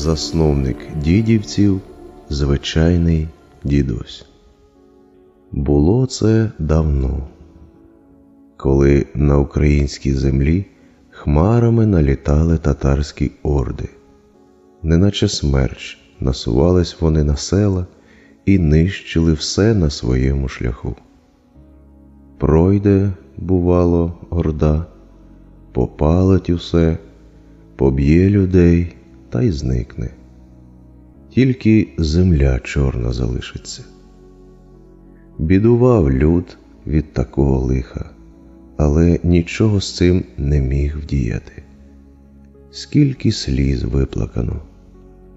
засновник дідівців, звичайний дідусь. Було це давно, коли на українській землі хмарами налітали татарські орди, неначе смерч насувались вони на села і нищили все на своєму шляху. Пройде, бувало, орда, попалить усе, поб'є людей та й зникне. Тільки земля чорна залишиться. Бідував люд від такого лиха, але нічого з цим не міг вдіяти. Скільки сліз виплакано,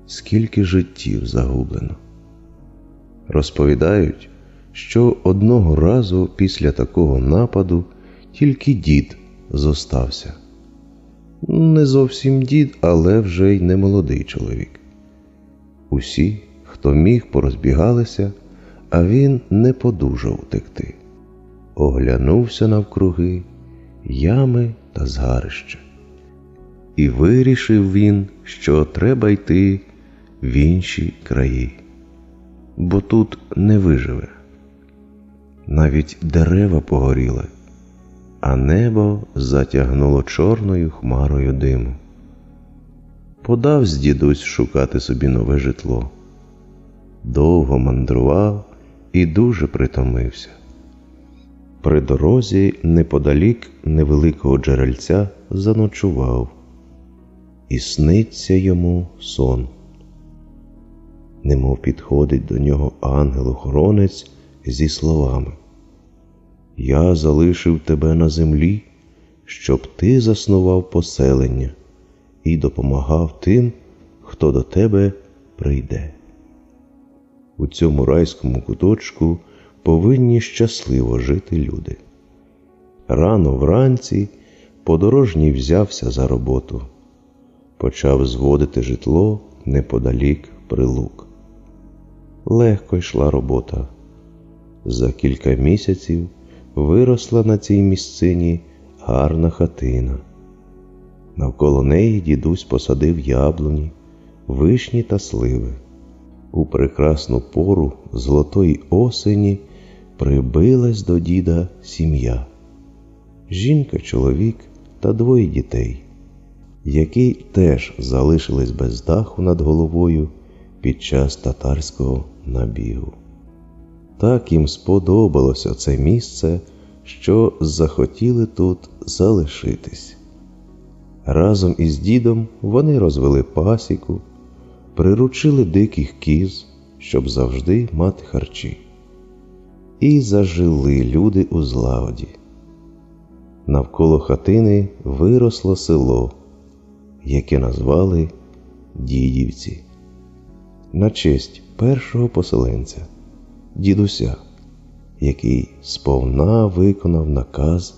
скільки життів загублено. Розповідають, що одного разу після такого нападу тільки дід зостався. Не зовсім дід, але вже й не молодий чоловік. Усі, хто міг, порозбігалися, а він не подужав утекти. Оглянувся навкруги ями та згарища. І вирішив він, що треба йти в інші краї, бо тут не виживе. Навіть дерева погоріли, а небо затягнуло чорною хмарою диму. Подавсь дідусь шукати собі нове житло. Довго мандрував і дуже притомився. При дорозі неподалік невеликого джерельця заночував, і сниться йому сон. Немов підходить до нього ангел-охоронець зі словами Я залишив тебе на землі, щоб ти заснував поселення і допомагав тим, хто до тебе прийде. У цьому райському куточку повинні щасливо жити люди. Рано вранці подорожній взявся за роботу, почав зводити житло неподалік прилук. Легко йшла робота. За кілька місяців виросла на цій місцині гарна хатина. Навколо неї дідусь посадив яблуні, вишні та сливи. У прекрасну пору золотої осені прибилась до діда сім'я, жінка, чоловік та двоє дітей, які теж залишились без даху над головою під час татарського набігу. Так їм сподобалося це місце, що захотіли тут залишитись. Разом із дідом вони розвели пасіку, приручили диких кіз, щоб завжди мати харчі. І зажили люди у злагоді. Навколо хатини виросло село, яке назвали Дідівці, на честь першого поселенця, дідуся, який сповна виконав наказ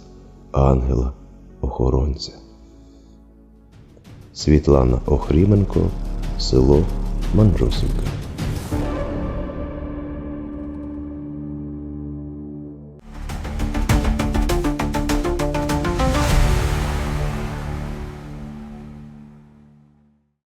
ангела-охоронця. Світлана Охріменко, село Мандросівка.